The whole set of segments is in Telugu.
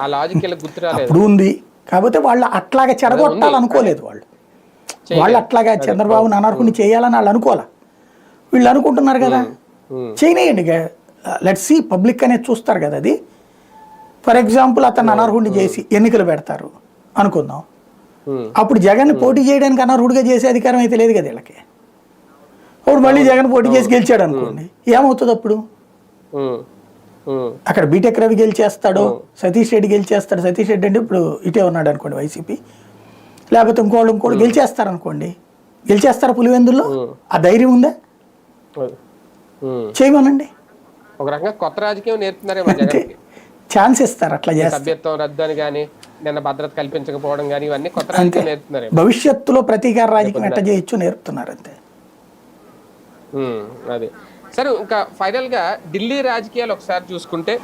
ఆ లాజిక్ ఇలా గుర్తు రాలేదు. అప్పుడు ఉంది. కాకపోతే వాళ్ళు అట్లాగా చెడగొట్టాలనుకోలేదు వాళ్ళు. వాళ్ళు అట్లాగా చంద్రబాబుని అనర్హుని చేయాలని వాళ్ళు అనుకోలే వీళ్ళు అనుకుంటున్నారు కదా? చేయనేయండి లెట్ సి పబ్లిక్ అనేది చూస్తారు కదా అది. ఫర్ ఎగ్జాంపుల్ అతను అనర్హుడిని చేసి ఎన్నికలు పెడతారు అనుకుందాం. అప్పుడు జగన్ పోటీ చేయడానికి అనర్హుడిగా చేసే అధికారం అయితే లేదు కదా వీళ్ళకి. అప్పుడు మళ్ళీ జగన్ పోటీ చేసి గెలిచాడు అనుకోండి. ఏమవుతుంది అప్పుడు? అక్కడ బీటెక్ రవి గెలిచేస్తాడు సతీష్ రెడ్డి గెలిచేస్తాడు. సతీష్ రెడ్డి అంటే ఇప్పుడు ఇటే ఉన్నాడు అనుకోండి వైసీపీ లేకపోతే ఇంకోళ్ళు ఇంకోళ్ళు గెలిచేస్తారు అనుకోండి గెలిచేస్తారా పులివెందుల్లో? ఆ ధైర్యం ఉందా. చేయమనండి. ఒక రకంగా కొత్త రాజకీయం నేర్పుతున్నారేమో జగన్కి. ఛాన్స్ ఇస్తారు అట్లా సభ్యత్వం రద్దు అని కానీ నిన్న భద్రత కల్పించకపోవడం కానీ ఇవన్నీ కొత్త రాజకీయం నేర్పుతున్నారేమో. భవిష్యత్తులో ప్రతీకార రాజకీయం ఎట్లా చేయొచ్చు నేర్పుతున్నారు అంతే. అది. సరే ఇంకా ఫైనల్గా ఢిల్లీ రాజకీయాలు ఒకసారి చూసుకుంటే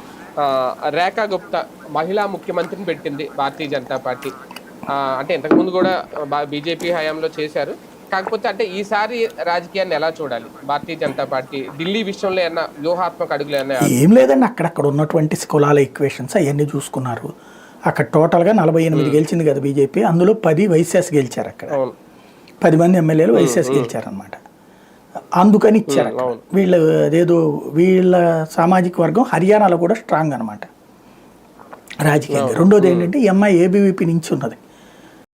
రేఖా గుప్తా మహిళా ముఖ్యమంత్రిని పెట్టింది భారతీయ జనతా పార్టీ. అంటే ఇంతకుముందు కూడా బీజేపీ హయాంలో చేశారు. కాకపోతే అంటే ఈసారి రాజకీయాన్ని ఎలా చూడాలి? భారతీయ జనతా పార్టీ ఢిల్లీ విషయంలో ఏమన్నా వ్యూహాత్మక అడుగులు ఏమన్నా ఏం లేదండి అక్కడక్కడ ఉన్నటువంటి కులాల ఈక్వేషన్స్ అవన్నీ చూసుకున్నారు. అక్కడ టోటల్గా నలభై ఎనిమిది గెలిచింది కదా బీజేపీ అందులో పది వైసీఎస్ గెలిచారు అక్కడ. పది మంది ఎమ్మెల్యేలు వైసీఎస్ గెలిచారనమాట అందుకని ఇచ్చారు. వీళ్ళ అదేదో వీళ్ళ సామాజిక వర్గం హర్యానాలో కూడా స్ట్రాంగ్ అనమాట రాజకీయంగా. రెండోది ఏంటంటే ఈ అమ్మాయి ఏబీవీపీ నుంచి ఉన్నది.